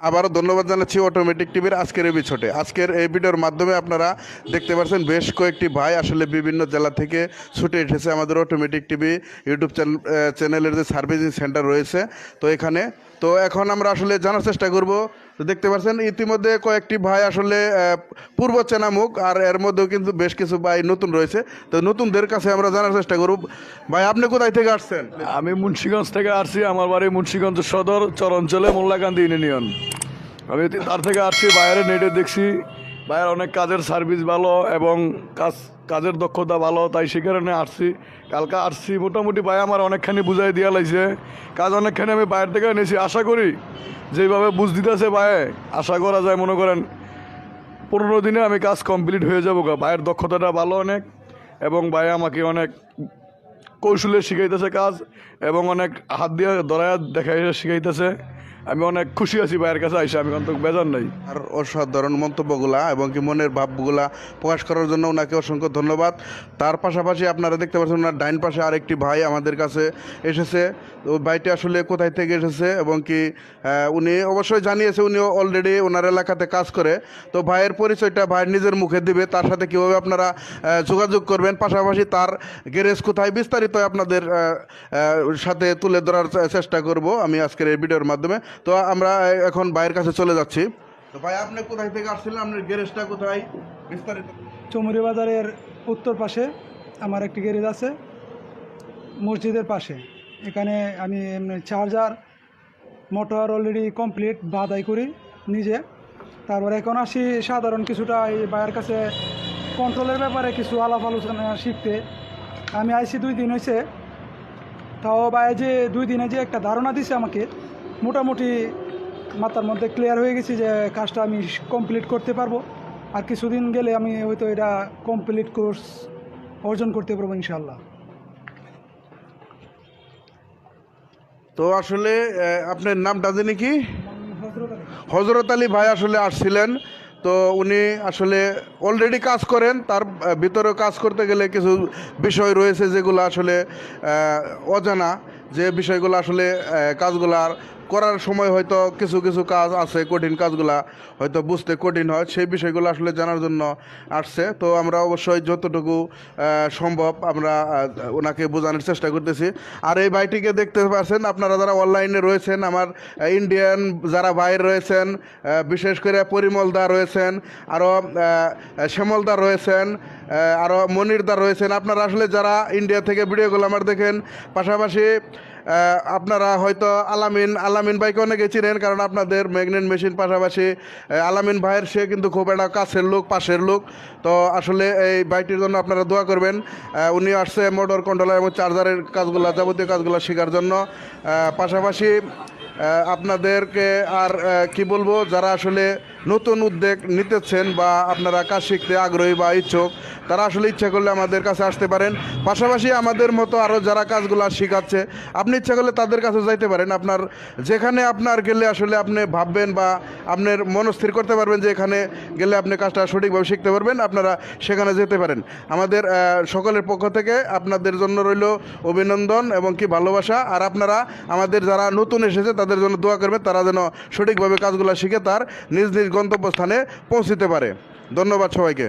আবারও ধন্যবাদ জানাচ্ছি অটোমেটিক টিভির আজকের ছোটে আজকের এই ভিডিওর মাধ্যমে আপনারা দেখতে পাচ্ছেন বেশ কয়েকটি ভাই আসলে বিভিন্ন জেলা থেকে ছুটে এসেছে আমাদের অটোমেটিক টিভি ইউটিউব চ্যানেল চ্যানেলের যে সার্ভিসিং সেন্টার রয়েছে। তো এখানে তো এখন আমরা আসলে জানার চেষ্টা করব। তো দেখতে পাচ্ছেন, ইতিমধ্যে কয়েকটি ভাই আসলে পূর্ব চেনামুখ, আর এর মধ্যেও কিন্তু বেশ কিছু ভাই নতুন রয়েছে। তো নতুনদের কাছে আমরা জানার চেষ্টা করব। ভাই, আপনি কোথায় থেকে আসছেন? আমি মুন্সীগঞ্জ থেকে আসছি, আমার বাড়ি মুন্সীগঞ্জ সদর চর অঞ্চলে মোল্লাকান্দি ইউনিয়ন। আমি তার থেকে আসছি, বাইরে নেটে দেখছি। বাইরে অনেক কাজের সার্ভিস ভালো এবং কাজ, কাজের দক্ষতা ভালো, তাই সে কারণে আসছি। কালকে আসছি, মোটামুটি ভাই আমার অনেকখানি বুঝাই দিয়া লাগছে কাজ অনেকখানি আমি বাইরে থেকে এনেছি। আশা করি যেভাবে বুঝ দিতেছে ভাই, আশা করা যায়, মনে করেন পনেরো দিনে আমি কাজ কমপ্লিট হয়ে যাব ভাইয়ের দক্ষতাটা ভালো অনেক এবং ভাই আমাকে অনেক কৌশলে শিখাইতেছে কাজ এবং অনেক হাত দিয়ে ধরায় দেখাই শিখাইতেছে। আমি অনেক খুশি আছি ভাইয়ের কাছে, আইসা আমি অন্তত বেজার নাই। আর অসাধারণ মন্তব্যগুলা এবং কি মনের ভাবগুলা প্রকাশ করার জন্য ওনাকে অসংখ্য ধন্যবাদ। তার পাশাপাশি আপনারা দেখতে পাচ্ছেন ওনার ডাইন পাশে আরেকটি ভাই আমাদের কাছে এসেছে। তো ভাইটি আসলে কোথায় থেকে এসেছে এবং কি উনি অবশ্যই জানিয়েছে উনি অলরেডি ওনার এলাকাতে কাজ করে। তো ভাইয়ের পরিচয়টা ভাইয়ের নিজের মুখে দিবে, তার সাথে কীভাবে আপনারা যোগাযোগ করবেন, পাশাপাশি তার গ্যারেজ কোথায় বিস্তারিত আপনাদের সাথে তুলে ধরার চেষ্টা করব আমি আজকের এই ভিডিওর মাধ্যমে। তো আমরা এখন ভাইয়ের কাছে চলে যাচ্ছি। তো ভাই, আপনি কোথায় থেকে আসছিলেন? আপনার গ্যারেজটা কোথায়? বিস্তারিত। চমুরি বাজারের উত্তর পাশে আমার একটি গ্যারেজ আছে, মসজিদের পাশে। এখানে আমি চার্জার মোটর অলরেডি কমপ্লিট বাদাই করি নিজে। তারপরে এখন আসি সাধারণ কিছুটা এই ভাইয়ের কাছে কন্ট্রোলের ব্যাপারে কিছু আলাপ আলোচনা শিখতে। আমি আইসি দুই দিন হয়েছে তাও ভাই যে দুই দিনে যে একটা ধারণা দিছে আমাকে মোটামুটি মাথার মধ্যে ক্লিয়ার হয়ে গেছি যে কাজটা আমি কমপ্লিট করতে পারব। আর কিছুদিন গেলে আমি হয়তো এটা কমপ্লিট কোর্স অর্জন করতে পারব ইনশাল্লাহ তো আসলে আপনার নামটা জানি কি? হজরত আলী। ভাই আসলে আসছিলেন। তো উনি আসলে অলরেডি কাজ করেন তার ভিতরেও কাজ করতে গেলে কিছু বিষয় রয়েছে যেগুলো আসলে অজানা। যে বিষয়গুলো আসলে কাজগুলার করার সময় হয়তো কিছু কিছু কাজ আছে, কঠিন কাজগুলা হয়তো বুঝতে কঠিন হয়, সেই বিষয়গুলো আসলে জানার জন্য আসছে। তো আমরা অবশ্যই যতটুকু সম্ভব আমরা ওনাকে বোঝানোর চেষ্টা করতেছি। আর এই ভাইটিকে দেখতে পাচ্ছেন আপনারা যারা অনলাইনে রয়েছেন, আমার ইন্ডিয়ান যারা ভাইর রয়েছেন বিশেষ করে পরিমলদা রয়েছেন, আরও শ্যামলদা রয়েছেন আরও মনিরদা রয়েছেন, আপনারা আসলে যারা ইন্ডিয়া থেকে ভিডিওগুলো আমার দেখেন, পাশাপাশি আপনারা হয়তো আলামিন আলামিন ভাইকে অনেকে চিনেন, কারণ আপনাদের ম্যাগনেট মেশিন পাশাপাশি আলামিন ভাইয়ের সে কিন্তু খুব একটা কাছের লোক, পাশের লোক। তো আসলে এই বাইকটির জন্য আপনারা দোয়া করবেন। উনি আসছে মোটর কন্ট্রোলার এবং চার্জারের কাজগুলো, যাবতীয় কাজগুলো শেখার জন্য। পাশাপাশি আপনাদেরকে আর কি বলব, যারা আসলে নতুন উদ্যোগ নিতেছেন বা আপনারা কাজ শিখতে আগ্রহী বা ইচ্ছুক, তারা আসলে ইচ্ছা করলে আমাদের কাছে আসতে পারেন। পাশাপাশি আমাদের মতো আরও যারা কাজগুলো শেখাচ্ছে, আপনি ইচ্ছা করলে তাদের কাছে যাইতে পারেন। আপনার, যেখানে আপনার গেলে আসলে আপনি ভাববেন বা আপনার মনস্থির করতে পারবেন যে এখানে গেলে আপনি কাজটা সঠিকভাবে শিখতে পারবেন, আপনারা সেখানে যেতে পারেন। আমাদের সকলের পক্ষ থেকে আপনাদের জন্য রইল অভিনন্দন এবং কি ভালোবাসা। আর আপনারা, আমাদের যারা নতুন এসেছে তাদের জন্য দোয়া করবেন, তারা যেন সঠিকভাবে কাজগুলো শিখে তার নিজ নিজ গন্তব্যস্থানে পৌঁছিতে পারে। ধন্যবাদ সবাইকে।